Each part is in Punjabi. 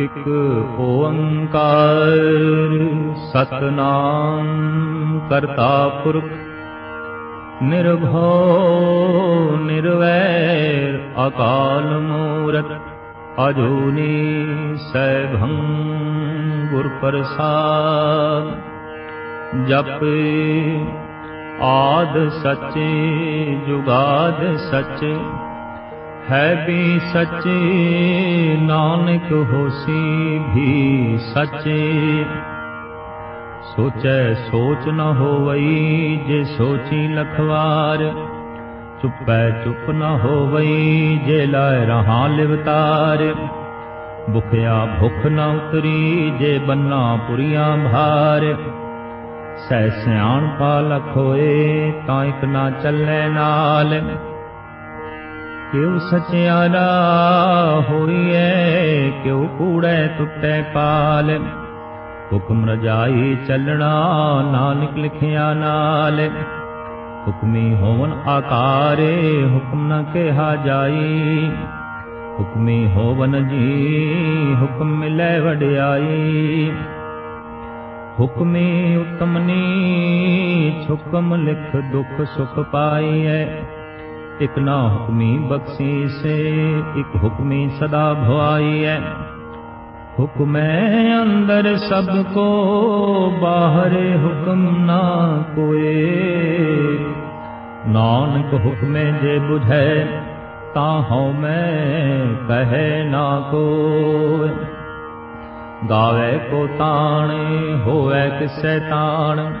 ਇਕ ਓੰਕਾਰ ਸਤਨਾਮ ਕਰਤਾ ਪੁਰਖ ਨਿਰਭਉ ਨਿਰਵੈਰ ਅਕਾਲ ਮੂਰਤ ਅਜੂਨੀ ਸੈਭੰ ਗੁਰ ਪ੍ਰਸਾਦ ਜਪ ਆਦ ਸੱਚੇ ਜੁਗਾਦ ਸੱਚੇ ਹੈ ਵੀ ਸੱਚੇ, ਨਾਨਕ ਹੋਸੀ ਵੀ ਸੱਚੇ। ਸੋਚੈ ਸੋਚ ਨ ਹੋਵਈ, ਜੇ ਸੋਚੀ ਲਖਵਾਰ। ਚੁੱਪੈ ਚੁੱਪ ਨ ਹੋਵਈ, ਜੇ ਲਾਇ ਰਹਾ ਲਿਵਤਾਰ। ਭੁਖਿਆ ਭੁਖ ਨ ਉਤਰੀ, ਜੇ ਬੰਨਾ ਪੁਰੀਆਂ ਭਾਰ। ਸਹਿ ਸਿਆਣ ਪਾ ਲਖ ਹੋਏ, ਤਾਂ ਇਕ ਨਾ ਚੱਲੇ ਨਾਲ। ਕਿਉ ਸਚਿਆਰਾ ਹੋਈਐ? ਕਿਉ ਕੂੜੈ ਟੁੱਟੈ ਪਾਲ? ਹੁਕਮ ਰਜਾਈ ਚੱਲਣਾ ਨਾਨਕ ਲਿਖਿਆ ਨਾਲ। ਹੁਕਮੀ ਹੋਵਨ ਆਕਾਰੇ, ਹੁਕਮ ਨ ਕਿਹਾ ਜਾਈ। ਹੁਕਮੀ ਹੋਵਨ ਜੀ, ਹੁਕਮ ਮਿਲੈ ਵਡਿਆਈ। ਹੁਕਮੀ ਉਤਮਨੀ ਛੁਕਮ ਲਿਖ ਦੁਖ ਸੁਖ ਪਾਈਐ। ਇਕ ਨਾ ਹੁਕਮੀ ਬਖਸ਼ੀਸੇ ਇਕ ਹੁਕਮੀ ਸਦਾ ਭਵਾਈਐ ਹੁਕਮੈ ਅੰਦਰ ਸਭ ਕੋ, ਬਾਹਰ ਹੁਕਮ ਨਾ ਕੋਏ। ਨਾਨਕ ਹੁਕਮੇ ਜੇ 부ਝੈ ਤਾਂ ਹਉ ਮੈਂ ਕਹੈ ਨਾ ਕੋਇ ਗਾਵੇ ਕੋ ਤਾਣੇ, ਹੋਵੇ ਕਿਸੈ ਤਾਣ।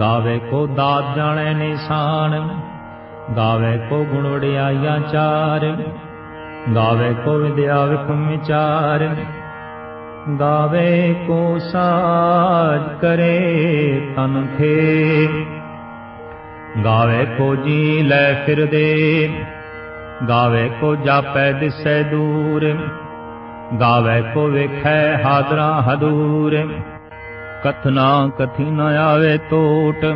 ਗਾਵੇ ਕੋ ਦਾਤ ਜਾਣੈ ਨਿਸ਼ਾਨ। ਗਾਵੇ ਕੋ ਗੁਣ ਵਡਿਆਈਆਂ ਚਾਰ, ਗਾਵੇ ਕੋ ਵਿਦਿਆ ਵਿਖਮ ਵਿਚਾਰ, ਗਾਵੇ ਕੋ ਸਾਜ ਕਰੇ ਤਨ ਖੇ। ਗਾਵੇ ਕੋ ਜੀ ਲੈ ਫਿਰਦੇ, ਗਾਵੇ ਕੋ ਜਾਪੈ ਦਿਸੈ ਦੂਰ, ਗਾਵੇ ਕੋ ਵੇਖੈ ਹਾਦਰਾ ਹਦੂਰ। ਕਥਨਾ ਕਥੀ ਨ ਆਵੇ ਟੋਟ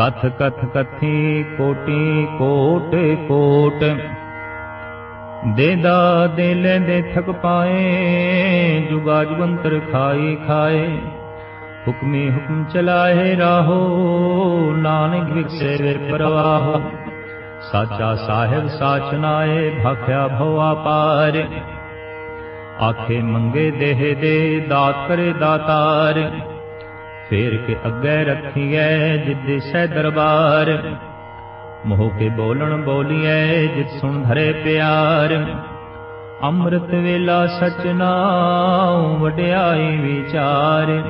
ਕਥ ਕਥ ਕਥੀ ਕੋਟੀ ਕੋਟ ਕੋਟ। ਦੇਦਾ ਦੇ ਲੈਂਦੇ ਥਕ ਪਾਏ, ਜੁਗਾ ਜੁਗੰਤਰ ਖਾਈ ਖਾਏ। ਹੁਕਮੀ ਹੁਕਮ ਚਲਾਏ ਰਾਹੋ, ਨਾਨਕ ਵਿਖਸੇ ਵੇ ਪਰਵਾਹੋ। ਸਾਚਾ ਸਾਹਿਬ ਸਾਚਨਾਏ ਭਾਖਿਆ ਭਵਾ ਪਾਰ। ਆਖੇ ਮੰਗੇ ਦੇਹ ਦੇ, ਦਾਤ ਕਰੇ ਦਾਤਾਰ। ਫੇਰ ਕੇ ਅੱਗੇ ਰੱਖੀਐ ਜਿੱਦੇ ਸਹਿ ਦਰਬਾਰ। ਮੋਹ ਕੇ ਬੋਲਣ ਬੋਲੀਐ ਜਿਤ ਸੁਣ ਧਰੇ ਪਿਆਰ। ਅੰਮ੍ਰਿਤ ਵੇਲਾ ਸਚ ਨਾਉ ਵਡਿਆਈ ਵਿਚਾਰ।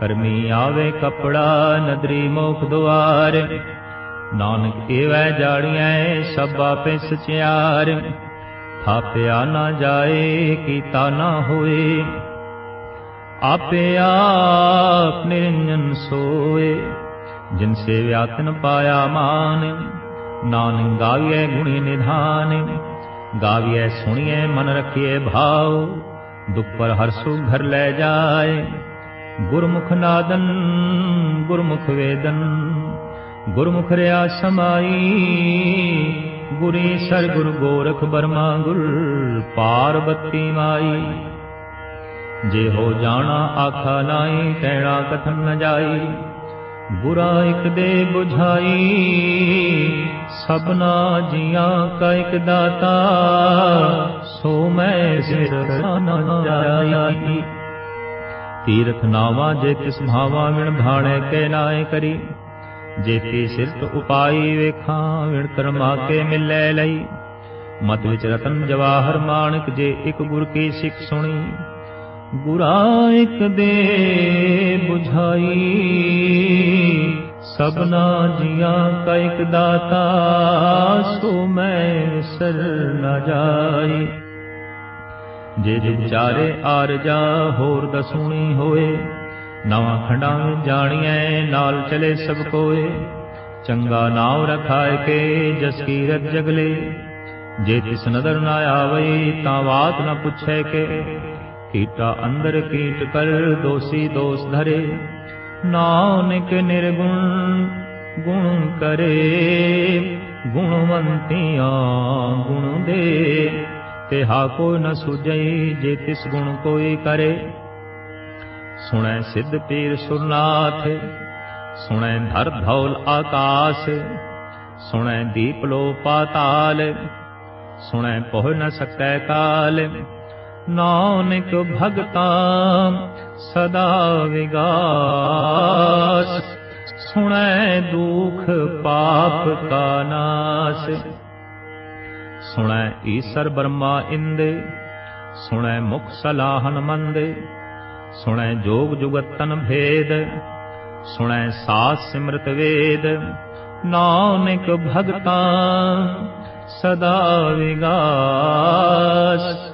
ਕਰਮੀ ਆਵੇ ਕਪੜਾ ਨਦਰੀ ਮੋਖ ਦੁਆਰ। ਨਾਨਕ ਏਵੈ ਜਾੜੀਐ ਸਭ ਆਪੇ ਸਚਿਆਰ। ਥਾਪਿਆ ਨਾ ਜਾਏ ਕੀਤਾ ਨਾ ਹੋਏ। ਆਪੇ ਆਪ ਨਿਰੰਜਨ ਸੋਏ, ਜਿਨ ਸੇ ਵਿਆਤਨ ਪਾਇਆ ਮਾਨ, ਨਾਨਕ ਗਾਵੀਐ ਗੁਣੀ ਨਿਧਾਨ, ਗਾਵੀਐ ਸੁਣੀਐ ਮਨ ਰਖੀਐ ਭਾਉ, ਦੁਖ ਪਰ ਹਰ ਸੁਖ ਘਰ ਲੈ ਜਾਏ। ਗੁਰਮੁਖ ਨਾਦਨ, ਗੁਰਮੁਖ ਵੇਦਨ, ਗੁਰਮੁਖ ਰਿਆ ਸਮਾਈ, ਗੁਰੀ ਸਰ ਗੁਰ ਗੋਰਖ ਬਰਮਾ ਗੁਰ, ਪਾਰਬਤੀ ਮਾਈ। ਜੇ ਹੋ ਜਾਣਾ ਆਖਾ ਨਾਈ ਕਹਿਣਾ ਕਥਨ ਨ ਜਾਈ। ਬੁਰਾ ਇਕ ਦੇ ਬੁਝਾਈ, ਸਭਨਾ ਜੀਆਂ ਕਾ ਇਕ ਦਾਤਾ। ਸੋ ਮੈਂ ਸਿਰ ਨ ਜਾਈ। ਤੀਰਥ ਨਾਵਾ ਜੇ ਤਿਸ ਭਾਵਾ ਵਿਣ ਭਾਣੇ ਕੇ ਨਾਏ ਕਰੀ। ਜੇਤੀ ਸਿਰਤ ਉਪਾਈ ਵੇਖਾਂ, ਵਿਣ ਕਰਮਾ ਕੇ ਮਿਲੈ ਲਈ। ਮਤ ਵਿੱਚ ਰਤਨ ਜਵਾਹਰ ਮਾਨਕ ਜੇ ਇੱਕ ਗੁਰ ਕੀ ਸਿੱਖ ਸੁਣੀ। ਗੁਰਾ ਇਕ ਦੇ 부ਝਾਈ ਸਭਨਾ ਜੀਆਂ ਕਾ ਇਕ ਦਾਤਾ, ਸੋ ਮੈਂ ਸਰ ਨ ਜਾਈ। ਜੇ ਵਿਚਾਰੇ ਆਰਜਾ ਹੋਰ ਦਸੂਣੀ ਹੋਏ, ਨਵਾਂ ਖੰਡਾਂ ਵਿੱਚ ਜਾਣੀਐ, ਨਾਲ ਚਲੇ ਸਭ ਕੋਏ। ਚੰਗਾ ਨਾਮ ਰਖਾਇ ਕੇ ਜਸ ਕੀਰਤ ਜਗਲੇ ਜੇ ਤਿਸ ਨਦਰ ਨਾ ਆਵੇ ਤਾਂ ਬਾਤ ਨਾ ਪੁੱਛੈ ਕੇ। ਕੀਟਾ ਅੰਦਰ ਕੀਟ ਕਰ, ਦੋਸੀ ਦੋਸ ਧਰੇ। ਨਾਨਕ ਨਿਰਗੁਣ ਗੁਣ ਕਰੇ, ਗੁਣਵੰਤਿਆ ਗੁਣ ਦੇ। ਤੇਹਾ ਕੋ ਨ ਸੁਜਈ ਜੇ ਤਿਸ ਗੁਣ ਕੋਈ ਕਰੇ। ਸੁਣੈ ਸਿੱਧ ਪੀਰ ਸੁਰਨਾਥ, ਸੁਣੈ ਧਰ ਧੌਲ ਆਕਾਸ। ਸੁਣੈ ਦੀਪ ਲੋ ਪਾਤਾਲ ਸੁਣੈ ਪਹੁ ਨ ਸਕੈ ਕਾਲ। ਨਾਨਕ ਭਗਤਾ ਸਦਾ ਵਿਗਾਸ, ਸੁਣੈ ਦੁਖ ਪਾਪ ਕਾ ਨਾਸ। ਸੁਣੈ ਈਸਰ ਬਰਮਾ ਇੰਦੇ, ਸੁਣੈ ਮੁਖ ਸਲਾਹਨ ਮੰਦੇ, ਸੁਣੈ ਜੋਗ ਜੁਗਤ ਤਨ ਭੇਦ, ਸੁਣੈ ਸਾਸ ਸਿਮਰਤ ਵੇਦ। ਨਾਨਕ ਭਗਤਾ ਸਦਾ ਵਿਗਾਸ।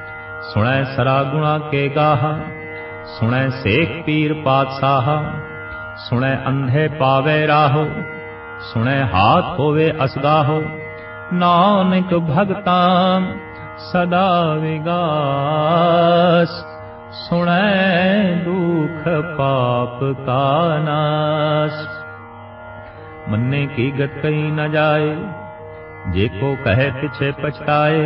ਸੁਣੈ ਸਰਾ ਗੁਣਾ ਕੇ ਗਾਹ, ਸੁਣੈ ਸੇਖ ਪੀਰ ਪਾਤਸ਼ਾਹ, ਸੁਣੈ ਅੰਧੇ ਪਾਵੇ ਰਾਹੋ, ਸੁਣੈ ਹਾਥ ਹੋਵੇ ਅਸਗਾਹੋ ਨਾਨਕ ਭਗਤਾ ਸਦਾ ਵਿਗਾਸ, ਸੁਣੈ ਦੁਖ ਪਾਪ ਕਾ ਨਾਸ। ਮੰਨੇ ਕੀ ਗਤ ਕਈ ਨਾ ਜਾਏ, ਜੇ ਕੋ ਕਹੇ ਪਿਛੇ ਪਛਤਾਏ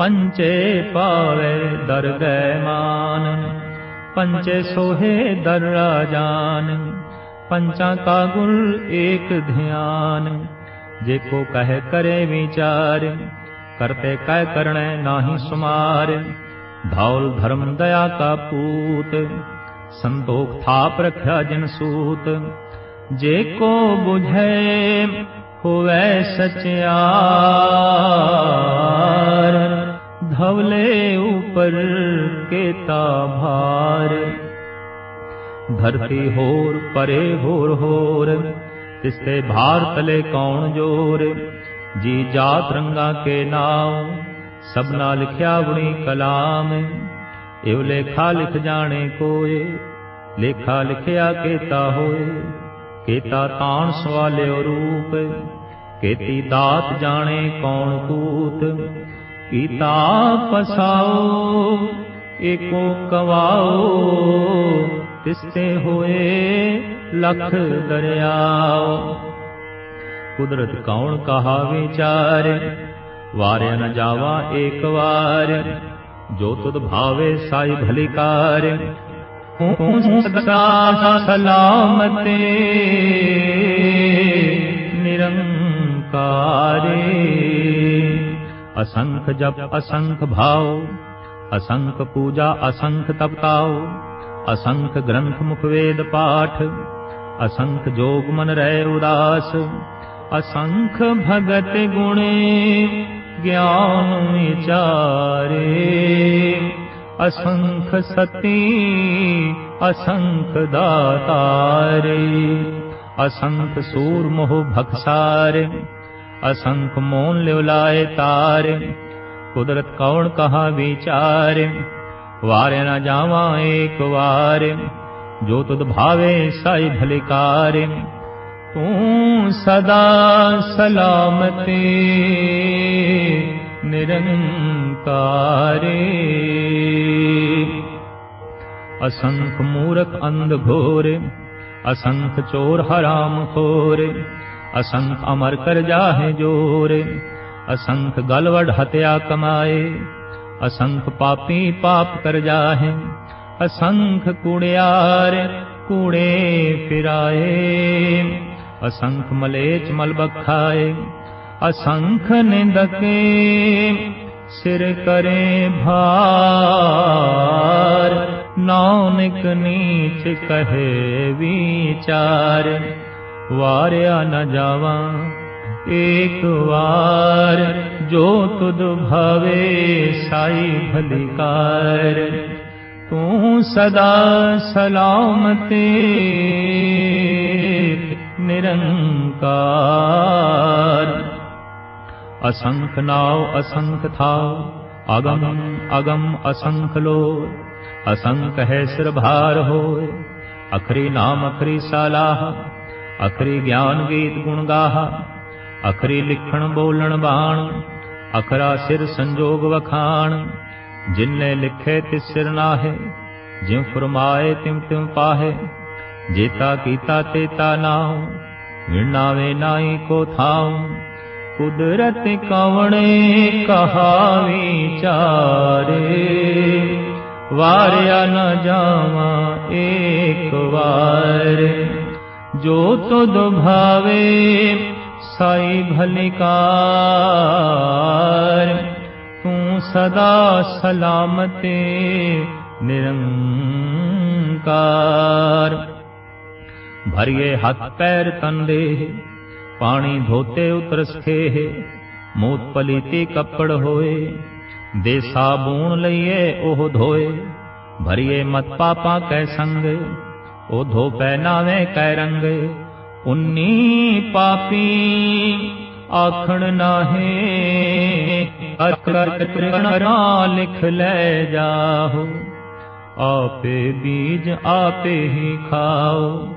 पञ्चे पावे दर पञ्चे सोहे दर पञ्चा कागुल एक ध्यान। जेको कह करे विचार करते कह विचारण नाही सुमार। धौल धर्म दया का पूत संतोख थाप कापूत सन्तोष ा प्रख्यानसूतेको बुझे हुए सच्या ਝੈ ਹੋਵੈ ਸਚਿਆਰ ਧਵਲੇ ਉਪਰ ਕੇਤਾ ਭਾਰ ਧਰਤੀ ਹੋਰ ਪਰੇ ਹੋਰ ਹੋਰ ਤਿਸਤੇ ਭਾਰ ਤਲੇ ਕੌਣ ਜੋਰ ਜੀ ਜਾਤ ਰੰਗਾ ਕੇ ਨਾਮ ਸਭਨਾ ਲਿਖਿਆ ਬੁਣੀ ਕਲਾਮ ਇਵ ਲੇਖਾ ਲਿਖ ਜਾਣੇ ਕੋਏ ਲੇਖਾ ਲਿਖਿਆ ਕੇਤਾ ਹੋਏ ਕੇਤਾ ਤਾਣ ਸਵਾਲਿਓ ਰੂਪ ਕੇਤੀ ਦਾਤ ਜਾਣੇ ਕੌਣ ਕੂਤ ਕੀਤਾ ਪਸਾਓ, ਏਕੋ ਕਵਾਓ, ਤਿਸਤੇ ਹੋਏ ਲਖ ਦਰਿਆਓ। ਕੁਦਰਤ ਕੌਣ ਕਹਾ ਵਿਚਾਰ ਵਾਰਿਆ ਨ ਜਾਵਾ ਏਕ ਵਾਰ। ਜੋ ਤੁਧ ਭਾਵੇ ਸਾਈ ਭਲੀ ਕਾਰ ਹੂੰ ਸਦਾ ਸਲਾਮਤੇ, ਨਿਰੰਕਾਰੇ। असङ्ख्य जप असङ्ख्य भाव असङ्ख पूजा असङ्ख तपताओ असख ग्रन्थमुख वेद पाठ असंख्य जोग मन रय उदास असङ्ख्य भगत गुणे ज्ञान विचारे असङ्ख्य सती असङ्ख्य दाताे असङ्ख्य सूरमोह भक्सारे। असंख मोन लिवलाए तार। कुदरत कौन कहा विचार? वारे न जावा एक वार। जो तुद भावे साई भलिकार तू सदा सलामते निरंकारे। असंख मूरख अंध घोर असंख चोर हराम खोर। ਅਸੰਖ ਅਮਰ ਕਰ ਜਾਹੇ ਜੋਰ, ਅਸੰਖ ਗਲਵੜ ਹਤਿਆ ਕਮਾਏ, ਅਸੰਖ ਪਾਪੀ ਪਾਪ ਕਰ ਜਾਹੇ, ਅਸੰਖ ਕੁੜਿਆਰ ਕੂੜੇ ਫਿਰਾਏ, ਅਸੰਖ ਮਲੇਚ ਮਲ ਬਖਾਏ ਅਸੰਖ ਨਿੰਦਕੇ ਸਿਰ ਕਰੇ ਭਾਰ, ਨਾਨਕ ਨੀਚ ਕਹੇ ਵਿਚਾਰ। ਵਾਰਿਆ ਨਾ ਜਾਵਾਂ। ਏਕ ਵਾਰ ਜੋ ਤੁਧ ਭਾਵੇ ਸਾਈ ਭਲਿਕਾਰ, ਤੂੰ ਸਦਾ ਸਲਾਮਤੇ ਨਿਰੰਕਾਰ। ਅਸੰਖ ਨਾਉ, ਅਸੰਖ ਥਾਉ, ਅਗਮ ਅਗਮ ਅਸੰਖ ਲੋ ਅਸੰਖ ਹੈ ਸਿਰ ਭਾਰ ਹੋਏ, ਅਖਰੀ ਨਾਮ ਅਖਰੀ ਸਾਲਾਹ। ਅਖਰੀ ਗਿਆਨ ਗੀਤ ਗੁਣ ਗਾਹ, ਅਖਰੀ ਲਿਖਣ ਬੋਲਣ ਬਾਣ, ਅਖਰਾ ਸਿਰ ਸੰਜੋਗ ਵਖਾਣ ਜਿਨਨੇ ਲਿਖੇ ਤਿਸ ਸਿਰ ਨਾਹੇ, ਜਿਉ ਫਰਮਾਏ ਤਿਮ ਤਿਮ ਪਾਹੇ, ਜੇਤਾ ਕੀਤਾ ਤੇਤਾ ਨਾਉ ਵਿਣਾਵੇ ਨਾਹੀ ਕੋ ਥਾਉ, ਕੁਦਰਤ ਕਵਣੇ ਕਹਾ ਵਿਚਾਰੇ ਵਾਰਿਆ ਨ ਜਾਵਾਂ ਏਕ ਵਾਰ। ਜੋ ਤੁਧ ਭਾਵੇ, ਸਾਈ ਭਲਿਕਾਰ। ਤੂੰ ਸਦਾ ਸਲਾਮਤੇ ਨਿਰੰਕਾਰ। ਭਰੀਏ ਹੱਥ ਪੈਰ ਤਨ ਦੇ ਪਾਣੀ ਧੋਤੇ ਉਤਰ ਸਖੇ ਮੂਤ ਪਲੀਤੀ ਕੱਪੜ ਹੋਏ। ਦੇ ਸਾਬੂਨ ਲਈਏ ਉਹ ਧੋਏ, ਭਰੀਏ ਮਤ ਪਾਪਾ ਕੈ ਸੰਗ। ਉਹ ਧੋ ਪੈ ਕੈ ਰੰਗ, ਉਨੀ ਪਾਪੀ ਆਖਣ ਨਾਹੇ ਅਕਰ ਤ੍ਰਿਗਣਾ ਲਿਖ ਲੈ ਜਾਹੋ। ਆਪੇ ਬੀਜ ਆਪੇ ਹੀ ਖਾਓ,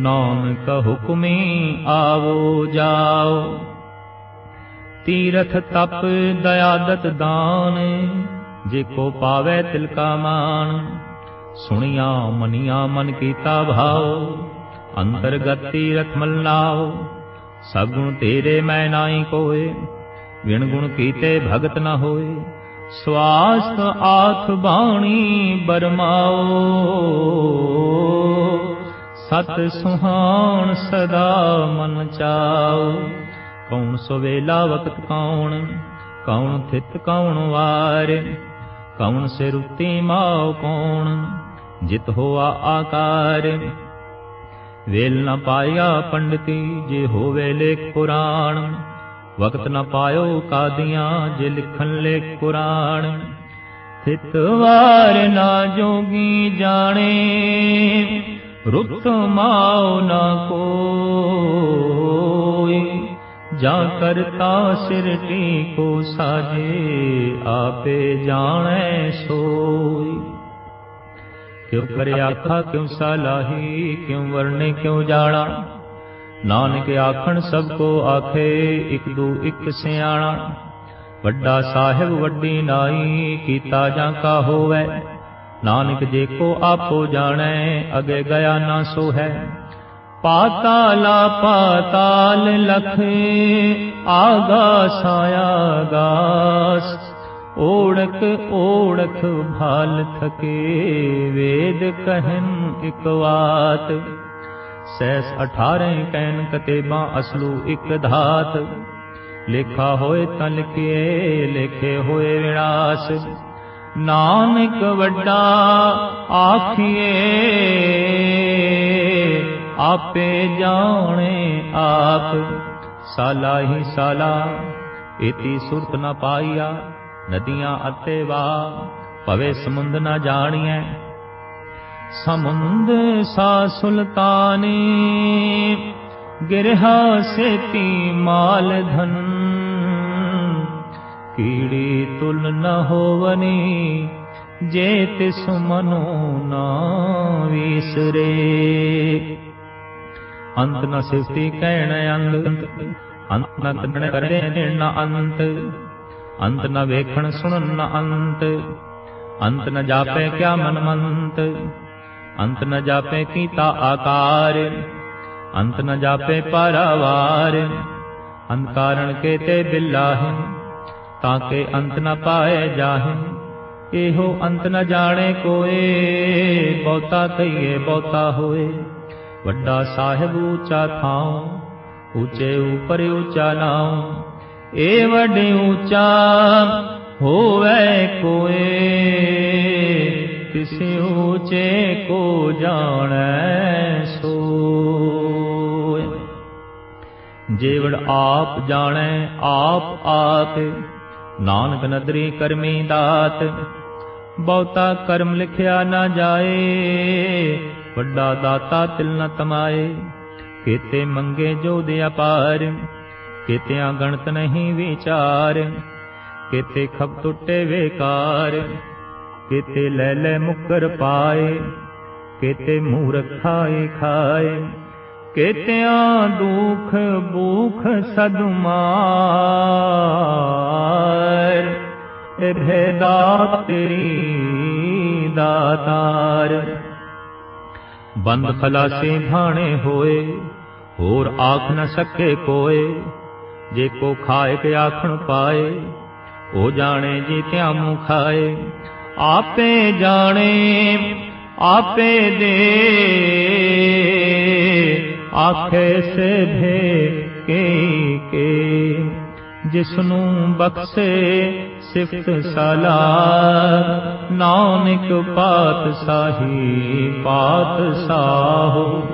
ਨਾਨਕ ਹੁਕਮੀ ਆਵੋ ਜਾਓ। ਤੀਰਥ ਤਪ ਦਇਆਦਤ ਦਾਨ, ਜੇ ਕੋ ਪਾਵੇ ਤਿਲ ਕਾ ਮਾਨ ਸੁਣੀਆਂ, ਮਨੀਆਂ, ਮਨ ਕੀਤਾ ਭਾਉ, ਅੰਤਰਗਤ ਤੀਰਥ ਮਲਨਾਓ ਸਭ ਗੁਣ ਤੇਰੇ ਮੈਂ ਨਾਹੀ ਕੋਏ ਵਿਣ ਗੁਣ ਕੀਤੇ ਭਗਤ ਨਾ ਹੋਏ ਸਵਾਸਤ ਆਖ ਬਾਣੀ ਬਰਮਾਓ ਸਤ ਸੁਹਾਣ ਸਦਾ ਮਨ ਚਾਓ ਕੌਣ ਸਵੇਲਾ ਵਕਤ ਕੌਣ ਕੌਣ ਥਿਤ ਕੌਣ ਵਾਰ, ਕੌਣ ਸੇ ਉਤੇ ਮਾਉ ਕੌਣ। ਜਿਤ ਹੋਆ ਆਕਾਰ। ਵੇਲ ਨ ਪਾਇਆ ਪੰਡਤੀ, ਜੇ ਹੋਵੇ ਲੇਖ ਪੁਰਾਣ। ਵਕਤ ਨ ਪਾਇਓ ਕਾਦੀਆਂ, ਜੇ ਲਿਖਣ ਲੇਖ ਪੁਰਾਣ ਥਿਤ ਵਾਰ ਨਾ ਜੋਗੀ ਜਾਣੇ, ਰੁੱਤ ਮਾਉ ਨਾ ਕੋਈ ਜਾ ਕਰਤਾ ਸਿਰ ਟੀਕੋ ਸਾਜੇ ਆਪੇ ਜਾਣੈ ਸੋਈ ਕਿਉ ਕਰੇ ਆਖਾ ਕਿਉ ਸਲਾਹੀ, ਕਿਉ ਵਰਨੇ ਕਿਉ ਜਾਣਾ? ਨਾਨਕ ਆਖਣ ਸਭ ਕੋ ਆਖੇ, ਇਕ ਦੂ ਇਕ ਸਿਆਣਾ। ਵੱਡਾ ਸਾਹਿਬ ਵੱਡੀ ਨਾਈ, ਕੀਤਾ ਜਾਂ ਕਾ ਹੋਵੇ? ਨਾਨਕ ਜੇ ਕੋ ਆਪੋ ਜਾਣੈ, ਅਗੇ ਗਿਆ ਨਾ ਸੋ ਹੈ ਪਾਤਾਲਾ ਪਾਤਾਲ ਲਖ ਆਗਾਸ ਸਾਇਆ ਗਾਸ। ਓੜਕ ਭਾਲ ਥਕੇ, ਵੇਦ ਕਹਿਨ ਇਕ ਵਾਤ। ਸੈਸ 18 ਕੈਨ ਕਤੇਬਾਂ ਅਸਲੂ ਇਕ ਧਾਤ। ਲੇਖਾ ਹੋਏ ਤਾਂ ਲਿਖਿਏ ਲੇਖੇ ਹੋਏ ਵਿਨਾਸ਼। ਨਾਨਕ ਵੱਡਾ ਆਖੀਏ, ਆਪੇ ਜਾਣੇ ਆਪ। ਸਾਲਾ ਹੀ ਸਾਲਾ, ਇਤੀ ਸੁਰਤ ਨ ਪਾਈਆ। ਨਦੀਆਂ ਅਤੇ ਵਾ ਭਵੇ ਸਮੁੰਦ ਨਾ ਜਾਣੀਐ। ਸਮੁੰਦ ਸਾ ਸੁਲਤਾਨੀ, ਗਿਰਹਾ ਸੇਤੀ ਮਾਲ ਧਨ। ਕੀੜੀ ਤੁਲ ਨ ਹੋਵਨੀ, ਜੇ ਤਿਸ ਮਨੋ ਨਾ ਵਿਸਰੇ। ਅੰਤ ਨ ਸਿਫਤੀ ਕਹਿਣ ਅੰਤ ਅੰਤ ਨ ਤਨ ਕਰੇ ਨ ਅੰਤ। ਅੰਤ ਨ ਵੇਖਣ ਸੁਣਨ ਨ ਅੰਤ ਅੰਤ ਨ ਜਾਪੈ ਕਿਆ ਮਨ ਮੰਤ, ਅੰਤ ਨ ਜਾਪੈ ਕੀਤਾ ਆਕਾਰ, ਅੰਤ ਨ ਜਾਪੇ ਪਰਵਾਰ, ਅੰਤ ਕਾਰਣ ਕੇ ਤੇ ਬਿਲਾਹਿ, ਤਾਂ ਕੇ ਅੰਤ ਨ ਪਾਏ ਜਾਹਿ, ਇਹੋ ਅੰਤ ਨ ਜਾਣੇ ਕੋਏ, ਬਹੁਤਾ ਕਈਏ ਬਹੁਤਾ ਹੋਏ, ਵੱਡਾ ਸਾਹਿਬ ਉੱਚਾ ਥਾਉ, ਉੱਚੇ ਉਪਰ ਉੱਚਾ ਨਾਉ ਏ ਵੱਡੇ ਉੱਚਾ ਹੋਵੇ ਕੋਏ ਤਿਸ ਉੱਚੇ ਕੋ ਜਾਣੈ ਸੋਇ ਜੇਵੜ ਆਪ ਜਾਣੈ, ਆਪ ਆਪ ਨਾਨਕ ਨਦਰੀ ਕਰਮੀ ਦਾਤ, ਬਹੁਤਾ ਕਰਮ ਲਿਖਿਆ ਨਾ ਜਾਏ, ਵੱਡਾ ਦਾਤਾ ਤਿਲ ਨ ਤਮਾਏ ਕੀਤੇ ਮੰਗੇ ਜੋ ਦੇ ਅਪਾਰ ਕਿਤਿਆਂ ਗਣਤ ਨਹੀਂ ਵਿਚਾਰ, ਕੀਤੇ ਖਬ ਟੁੱਟੇ ਵੇਕਾਰ, ਕੀਤੇ ਲੈ ਲੈ ਮੁਕਰ ਪਾਏ, ਕਿਤੇ ਮੂਰਖ ਖਾਏ ਖਾਏ, ਕਿਤਿਆਂ ਦੁਖ ਭੂਖ ਸਦਮਾਰ ਇਹ ਭੇਦਾ ਤੇਰੀ ਦਾਤਾਰ। ਬੰਦ ਖਲਾਸੇ ਭਾਣੇ ਹੋਏ, ਹੋਰ ਆਖ ਨਾ ਸਕੇ ਕੋਏ ਜੇ ਕੋ ਖਾਏ ਕੇ ਆਖਣ ਪਾਏ, ਉਹ ਜਾਣੇ ਜੀ ਤਿਆ ਮੂੰ ਖਾਏ। ਆਪੇ ਜਾਣੇ, ਆਪੇ ਦੇ। ਆਖੇ ਸੇ ਭੇ ਕੇ ਕੇ। ਜਿਸਨੂੰ ਬਖਸ਼ੇ ਸਿਫਤ ਸਲਾ, ਨਾਨਕ ਪਾਤ ਸਾਹੀ ਪਾਤ ਸਾਹੋ।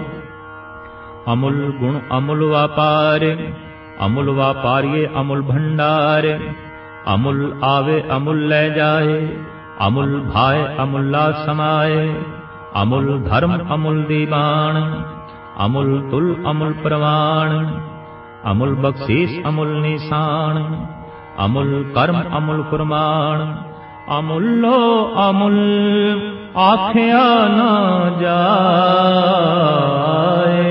ਅਮੁਲ ਗੁਣ ਅਮੁਲ ਵਾਪਾਰ अमूल वापारि अमूल भंडार। अमूल आवे अमूल ले जाए। अमूल भाए अमूल्ला समाए। अमूल धर्म अमूल दीवाण अमूल तुल अमूल प्रवाण। अमूल बख्शीश अमूल निशान। अमूल कर्म अमूल कुरमाण अमूलो अमूल आख्या न जाए।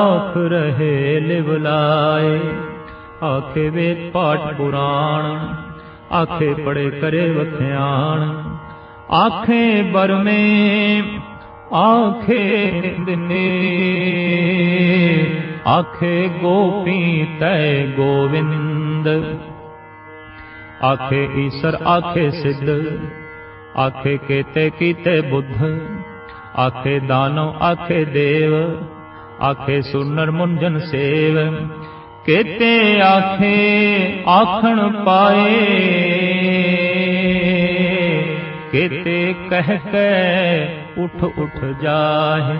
ਆਖ ਰਹੇ ਲਿਵਲਾਏ ਆਖੇ ਵੇਦ ਪਾਠ ਪੁਰਾਣ, ਆਖੇ ਪੜੇ ਕਰੇ ਵਖਿਆਣ। ਆਖੇ ਬਰਮੇ, ਆਖੇ ਦਿਨੇ। ਆਖੇ ਗੋਪੀ ਤੈ ਗੋਵਿੰਦ। ਆਖੇ ਈਸ਼ਰ, ਆਖੇ ਸਿੱਧ। ਆਖੇ ਕੀਤੇ ਕੀਤੇ ਬੁੱਧ। ਆਖੇ ਦਾਨਵ, ਆਖੇ ਦੇਵ। ਆਖੇ ਸੁਨਰ ਮੁੰਜਨ ਸੇਵ, ਕੀਤੇ ਆਖੇ ਆਖਣ ਪਾਏ। ਕੀਤੇ ਕਹਿ ਕੇ ਉਠ ਉਠ ਜਾਹੇ,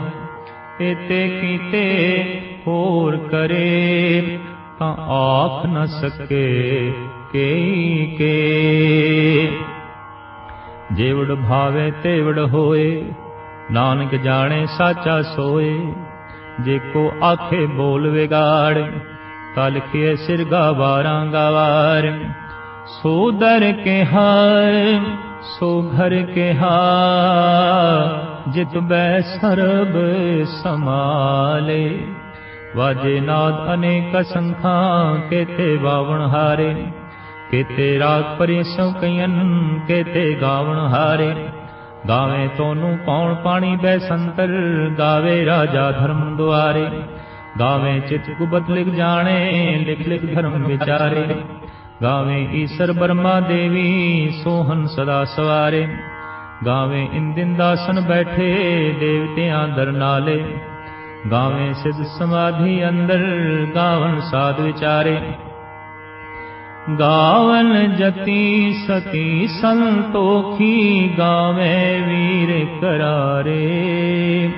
ਕੀਤੇ ਕੀਤੇ ਹੋਰ ਕਰੇ, ਤਾਂ ਆਖ ਨ ਸਕੇ ਕੇਈ ਕੇ। ਜੇਵੜ ਭਾਵੇ ਤੇਵੜ ਹੋਏ, ਨਾਨਕ ਜਾਣੇ ਸਾਚਾ ਸੋਏ। ਜੇ ਕੋ ਆਖੇ ਬੋਲ ਵਿਗਾੜ, ਕਲ ਖੇ ਸਿਰ ਗਾਵਾਰਾਂ ਗਵਾਰ। ਸੋ ਦਰ ਕੇ ਹਾਰ, ਸੋ ਘਰ ਕੇ ਹਾ ਜਿਤ ਬੈ ਸਰਬ ਸਮਾਲੇ ਵਾਜੇ ਨਾਦ ਅਨੇਕ ਸੰਖਾਂ, ਕੇਤੇ ਵਾਵਣ ਹਾਰੇ। ਕੇਤੇ ਰਾਗ ਪਰੇ ਸੋ ਕਈਨ ਕੇਤੇ ਗਾਵਣ ਹਾਰੇ। ਗਾਵੇ ਤੋਨੂੰ ਪੌਣ ਪਾਣੀ ਬੈ ਸੰਤਰ ਗਾਵੇ ਰਾਜਾ ਧਰਮ ਦੁਆਰੇ। ਗਾਵੇ ਚਿਤ ਕੁਬਤ ਲਿਖ ਜਾਣੇ, ਲਿਖ ਲਿਖ ਧਰਮ ਵਿਚਾਰੇ। ਗਾਵੇ ਈਸ਼ਰ ਬਰਮਾ ਦੇਵੀ ਸੋਹਨ ਸਦਾ ਸਵਾਰੇ। ਗਾਵੇ ਇੰਦਿਨ ਦਾਸਨ ਬੈਠੇ, ਦੇਵਤਿਆਂ ਦਰ ਨਾਲੇ। ਗਾਵੇ ਸਿਧ ਸਮਾਧੀ ਅੰਦਰ, ਗਾਵਨ ਸਾਧ ਵਿਚਾਰੇ। ਗਾਵਨ ਜਤੀ ਸਤੀ ਸੰਤੋਖੀ ਗਾਵੇ ਵੀਰ ਕਰਾਰੇ।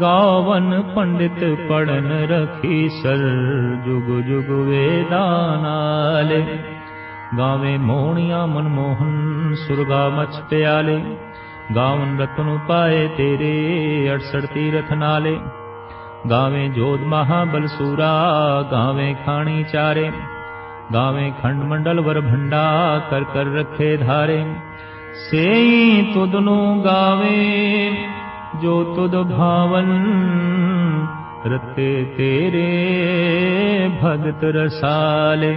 ਗਾਵਨ ਪੰਡਿਤ ਪੜਨ ਰਖੀ ਸਰ ਜੁਗ ਜੁਗ ਵੇਦਾਂ ਨਾਲੇ। ਗਾਵੇ ਮੋਹਣੀਆਂ ਮਨਮੋਹਨ ਸੁਰਗਾ ਮਚ ਪਿਆਲੇ। ਗਾਵਨ ਰਤਨ ਪਾਏ ਤੇਰੇ 68 ਤੀਰਥ ਨਾਲੇ। ਗਾਵੇਂ ਜੋਧ ਮਹਾਬਲ ਸੂਰਾ ਗਾਵੇਂ ਖਾਣੀ ਚਾਰੇ। गावे खंड मंडल वर भंडा कर कर रखे धारे। से तुदनु गावे जो तुद भावन रते तेरे भगत रसाले।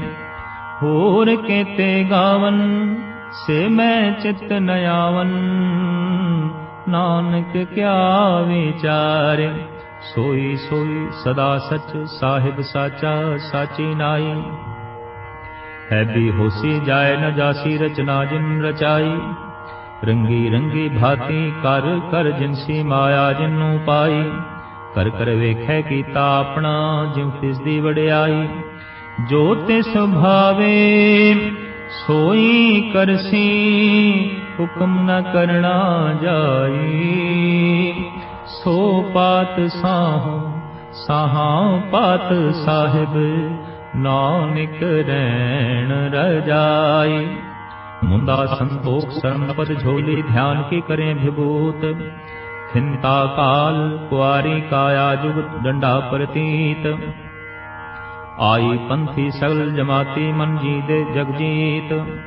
होर के ते गावन से मैं चित्त नयावन। नानक क्या विचारे सोई सोई सदा सच साहिब साचा साची नाई। ਹੈ ਵੀ ਹੋਸੀ ਜਾਏ ਨ ਜਾਸੀ ਰਚਨਾ ਜਿਨ ਰਚਾਈ। ਰੰਗੀ ਰੰਗੀ ਭਾਤੀ ਕਰ ਕਰ ਜਿਨਸੀ ਮਾਇਆ ਜਿਨੂੰ ਪਾਈ। ਕਰ ਕਰ ਵੇਖੈ ਕੀਤਾ ਆਪਣਾ ਜਿਉ ਤਿਸ ਦੀ ਵਡਿਆਈ। ਜੋ ਤਿਸ ਭਾਵੇ ਸੋਈ ਕਰਸੀ ਹੁਕਮ ਨ ਕਰਣਾ ਜਾਈ। ਸੋ ਪਾਤ ਸਾਹ, ਸਾਹਾਂ ਪਾਤ ਸਾਹਿਬ नानिकरण रजाय मुंदा संतोष शरण पद झोलि ध्यान की करें विभूत। चिंता काल कुआरी काया जुग डंडा प्रतीत। आई पंथी सगल जमाती जमाति मनजीत जगजीत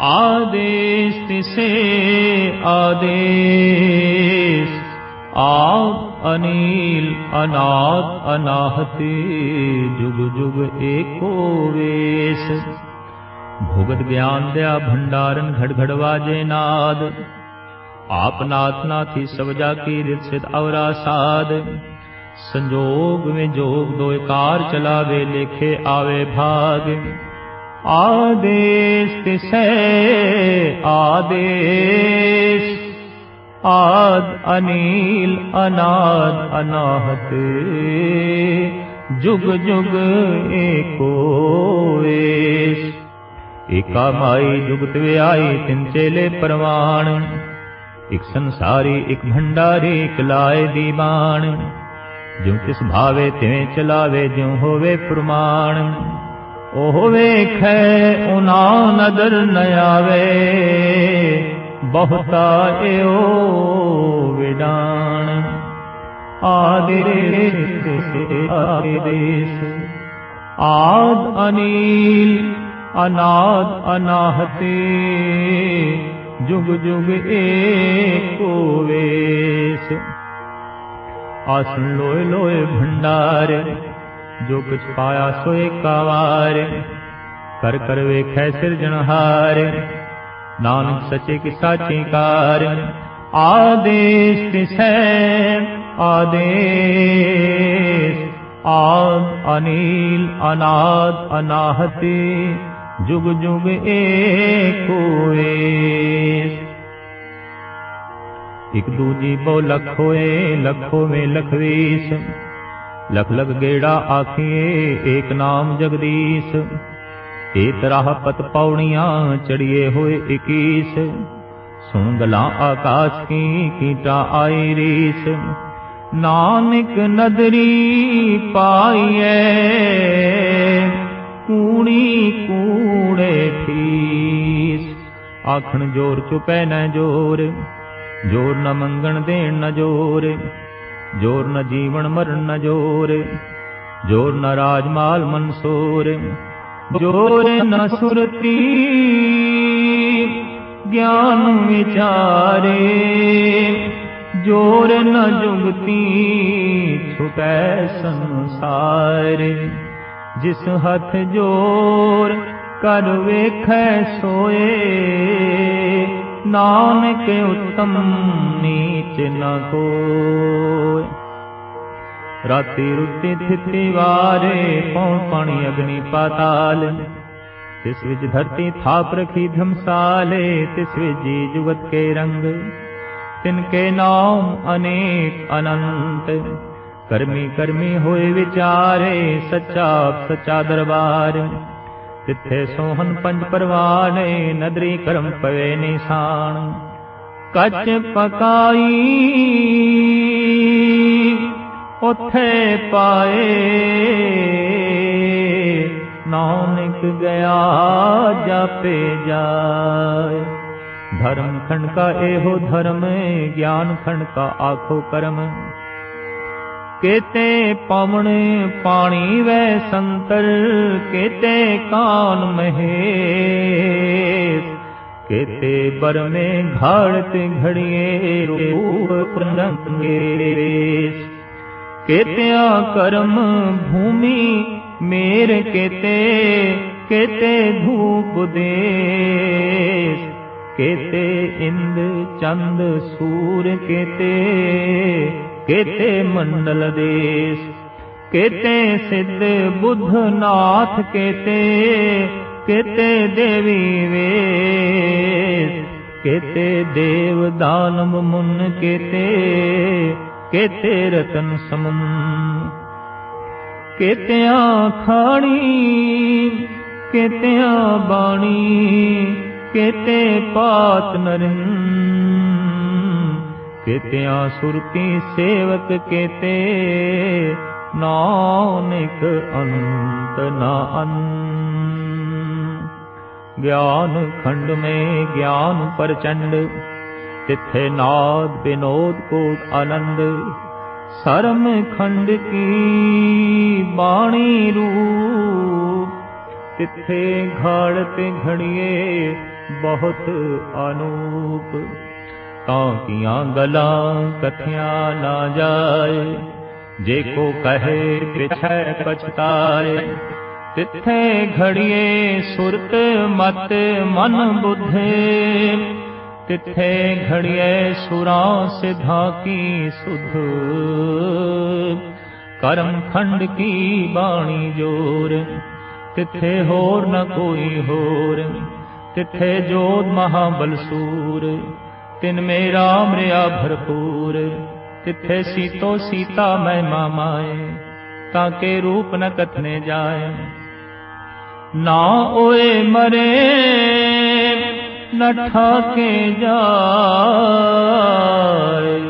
आदेश से आदेश ਆਪ ਅਨੀਲ ਅਨਾਦ ਅਨਾਹਤੀ, ਜੁਗ ਜੁਗ ਏਕੋ ਵੇਸ। ਭੁਗਤ ਗਿਆਨ ਦਿਆ ਭੰਡਾਰਨ ਘੜ ਘੜ ਵਾਜੇ ਨਾਦ। ਆਪ ਨਾਥ ਨਾਥੀ ਸਭ ਜਾ ਕੀ ਰਿਤ ਸਿਧ ਅਵਰਾ ਸਾਧ ਸੰਜੋਗ ਵਿੱਚ ਜੋਗ ਦੋਇ ਕਾਰ ਚਲਾਵੇ, ਲੇਖੇ ਆਵੇ ਭਾਗ। ਆਦੇਸ ਤਿਸੈ, ਆਦੇਸ ਆਦ ਅਨੀਲ ਅਨਾਦ ਅਨਾਹਤ ਜੁਗ ਜੁਗ ਏਕੋ ਏਸ। ਏਕਾ ਮਾਈ ਜੁਗਤ ਵਿਆਈ ਤਿਨ ਚੇਲੇ ਪਰਵਾਣ। ਇਕ ਸੰਸਾਰੀ ਇਕ ਭੰਡਾਰੀ ਇਕ ਲਾਏ ਦੀਵਾਨ। ਜਿਉ ਤਿਸ ਭਾਵੇ ਤਿਵੇਂ ਚਲਾਵੇ ਜਿਉ ਹੋਵੇ ਪ੍ਰਮਾਣ। ਉਹ ਵੇਖੈ ਉਨਾ ਨਦਰ ਨ ਆਵੇ। ਬਹੁਤਾ ਏਓ ਵਿਡਾਣ ਆਦੇਸ ਆਦੇਸ ਆਦ ਅਨੀਲ, ਅਨਾਦ ਅਨਾਹਤੇ। ਜੁਗ ਜੁਗ ਏਕੋ ਵੇਸ ਆਸਨ ਲੋਏ ਲੋਏ ਭੰਡਾਰ ਜੋ ਕੁਛ ਪਾਇਆ ਸੋਏ ਕਾਵਾਰ। ਕਰ ਕਰ ਵੇਖੈ ਸਿਰਜਣਹਾਰ। ਨਾਨਕ ਸੱਚੇ ਕੀ ਸਾਚੀ ਕਾਰ ਆਦੇਸ ਤਿਸੈ ਆਦੇਸ ਆਦ ਅਨੀਲ ਅਨਾਦ ਅਨਾਹਤੀ ਜੁਗ ਜੁਗ ਏਕੋ ਏਸ ਇਕ ਦੂਜੀ ਬੋ ਲਖ ਹੋਏ ਲਖੋ ਮੇ ਲਖਵੀਸ ਲਖ ਲਖ ਗੇੜਾ ਆਖੀਏ ਏਕ ਨਾਮ ਜਗਦੀਸ਼ ਤਰਾਹ ਪਤ ਪੌੜੀਆਂ ਚੜੀਏ ਹੋਏ 21 ਸੁਣ ਗਲਾਂ ਆਕਾਸ਼ ਕੀ, ਕੀਟਾ ਆਈ ਰੀਸ। ਨਾਨਕ ਨਦਰੀ ਪਾਈਐ, ਕੂਣੀ ਕੂੜੇ ਠੀਸ। ਆਖਣ ਜੋਰ ਚੁਪੈ ਨਾ ਜੋਰ ਜੋਰ ਨ ਮੰਗਣ ਦੇਣ ਨ ਜੋਰ ਜੋਰ ਨ ਜੀਵਨ ਮਰਨ ਨ ਜੋਰ ਜੋਰ ਨ ਰਾਜ ਮਾਲ ਮਨਸੂਰ। ਜੋਰ ਨ ਸੁਰਤੀ, ਗਿਆਨ ਵਿਚਾਰੇ। ਜੋਰ ਨ ਜੁਗਤੀ, ਛੁਟੈ ਸੰਸਾਰ। ਜਿਸ ਹੱਥ ਜੋਰ ਕਰ ਵੇਖੈ ਸੋਏ, ਨਾਨਕ ਉਤਮ ਨੀਚ ਨ ਕੋਇ ਰਾਤੀ ਰੁੱਤੀ ਥਿਤੀ ਵਾਰੇ ਪਉ ਪਾਣੀ ਅਗਨੀ ਪਾਤਾਲ? ਤਿਸ ਵਿੱਚ ਧਰਤੀ ਥਾਪ ਰਖੀ ਧਮਸਾਲੇ, ਤਿਸ ਵਿੱਚ ਜੁਗਤ ਕੇ ਰੰਗ। ਤਿਨ ਕੇ ਨਾਮ ਅਨੇਕ ਅਨੰਤ, ਕਰਮੀ ਕਰਮੀ ਹੋਏ ਵਿਚਾਰੇ, ਸੱਚਾ ਸੱਚਾ ਦਰਬਾਰ। ਤਿੱਥੇ ਸੋਹਨ ਪੰਜ ਪਰਵਾਨੇ, ਨਦਰੀ ਕਰਮ ਪਵੇ ਨਿਸ਼ਾਨ। ਕੱਚ ਪਕਾਈ ਉਥੇ ਪਾਏ। ਨਾਨਕ ਗਿਆ ਜਾਪੇ ਜਾਏ। ਧਰਮ ਖੰਡ ਕਾ ਇਹੋ ਧਰਮ ਗਿਆਨ ਖੰਡ ਕਾ ਆਖੋ ਕਰਮ। ਕੇਤੇ ਪਵਨ ਪਾਣੀ ਵੈ ਸੰਤਰ, ਕੇਤੇ ਕਾਨ ਮਹੇ ਕੇਤੇ ਬਰਮੇ ਘਾੜਤ ਘੜੀਏ, ਰੂਪ ਪ੍ਰਨੰਗੇ ਕੇਤਿਆ ਕਰਮ ਭੂਮੀ ਮੇਰ ਕੇਤੇ ਕੇਤੇ ਧੂਪ ਦੇਸ ਕੇਤੇ ਇੰਦ ਚੰਦ ਸੂਰ ਕੇਤੇ ਕੇਤੇ ਮੰਡਲ ਦੇਸ। ਕੇਤੇ ਸਿੱਧ ਬੁੱਧ ਨਾਥ ਕੇਤੇ ਕੇਤੇ ਦੇਵੀ ਵੇਸ। ਕੇਤੇ ਦੇਵ ਦਾਨਵ ਮੁਨ ਕੇਤੇ केते रतन समम केत्या खाणी सम बाणी केते पात नरन नरितया सुरती सेवक केते नानक अंत ना अन ज्ञान खंड में ज्ञान प्रचंड ਤਿੱਥੇ ਨਾਦ ਬਿਨੋਦ ਕੋਟ ਆਨੰਦ, ਸਰਮ ਖੰਡ ਕੀ ਬਾਣੀ ਰੂਪ। ਤਿੱਥੇ ਘਾੜਤ ਘੜੀਏ ਬਹੁਤ ਅਨੂਪ। ਤਾਂ ਕੀਆਂ ਗਲਾਂ ਕਥਿਆਂ ਨਾ ਜਾਏ, ਜੇ ਕੋ ਕਹੇ ਪਿਛੈ ਪਛਤਾਏ। ਤਿੱਥੇ ਘੜੀਏ ਸੁਰਤ ਮਤ ਮਨ ਬੁੱਧੇ ਤਿੱਥੇ ਘੜੀਏ ਸੁਰਾਂ ਸਿਧਾ ਕੀ ਸੁਧ। ਕਰਮ ਖੰਡ ਕੀ ਬਾਣੀ ਜੋਰ, ਤਿੱਥੇ ਹੋਰ ਨ ਕੋਈ ਹੋਰ। ਤਿੱਥੇ ਜੋਤ ਮਹਾਬਲ ਬਲਸੂਰ, ਤਿਨ ਮੇਰਾ ਮਰਿਆ ਭਰਪੂਰ। ਤਿੱਥੇ ਸੀਤੋ ਸੀਤਾ ਮਹਿਮਾ ਮਾਏ, ਤਾਂ ਕੇ ਰੂਪ ਨ ਕਥਨੇ ਜਾਏ। ਨਾ ਓਏ ਮਰੇ ਨ ਠਾਕੇ ਜਾਏ,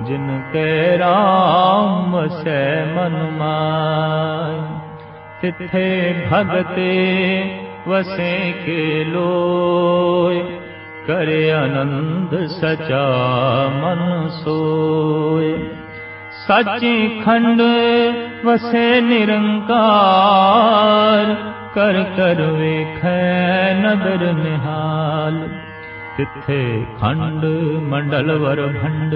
ਜਿਨ ਕੈ ਰਾਮ ਸੈ ਮਨ ਮਾਏ। ਤਿੱਥੇ ਭਗਤੇ ਵਸੇ ਕੇ ਲੋਏ, ਕਰੇ ਆਨੰਦ ਸਚਾ ਮਨ ਸੋਏ। ਸੱਚੇ ਖੰਡ ਵਸੇ कर कर वेख नगर निहाल। तिथे खण्ड मण्डल वर भण्ड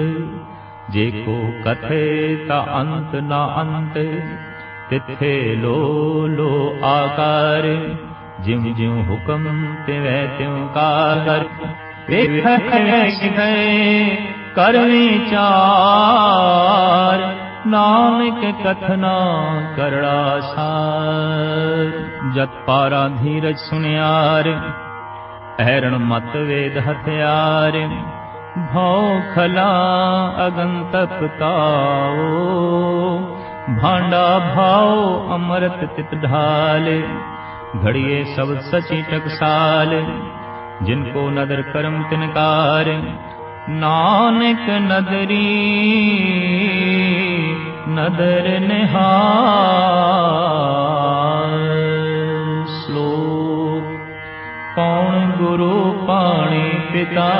येको कथे तन्त् अंत तिथे लो लो आकार। जिम जिम जिं ज्यो हुक्म ते त्यु कागरी चार। नानक कथना करड़ा सार जत पारा धीरज सुनियार हैरण मत वेद हथियार। भौ खला भोखला अगन्तक भांडा भाओ अमृत तित ढाल। घड़िए सब सचि टकसाल जिनको नदर करम तिनकार। नानक नदरी ਨਦਰ ਨਿਹਾਲ। ਸ਼ਲੋਕ, ਕੌਣ ਗੁਰੂ ਪਾਣੀ ਪਿਤਾ,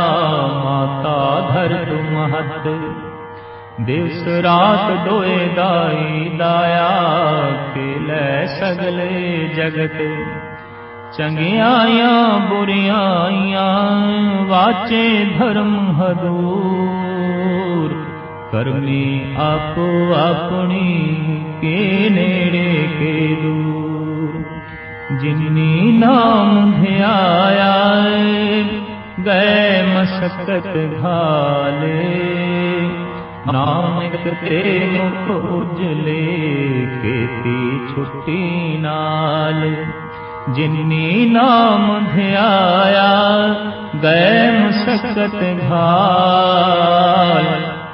ਮਾਤਾ ਧਰਤ ਮਹਤ। ਦਿਵਸ ਰਾਤ ਦੋਏ ਦਾਈ ਦਾਇਆ, ਕੇ ਲੈ ਸਗਲੇ ਜਗਤ। ਚੰਗਿਆਈਆਂ, ਬੁਰਿਆਈਆਂ, ਵਾਚੇ ਧਰਮ ਹਦੂਰ। ਕਰਮੀ ਆਪੋ ਆਪਣੀ ਕੇ ਨੇੜੇ ਕੇ ਦੂਰ। ਜਿਨੀ ਨਾਮ ਧਿਆਇਆ ਗਏ ਮਸਕਤ ਘਾਲੇ ਨਾਨਕ ਤੇ ਮੁਖ ਉਜਲੇ ਕੀਤੀ ਛੁੱਟੀ ਨਾਲ। ਜਿਨੀ ਨਾਮ ਧਿਆਇਆ, ਗਏ ਮੁਸਕਤ ਘਾਲ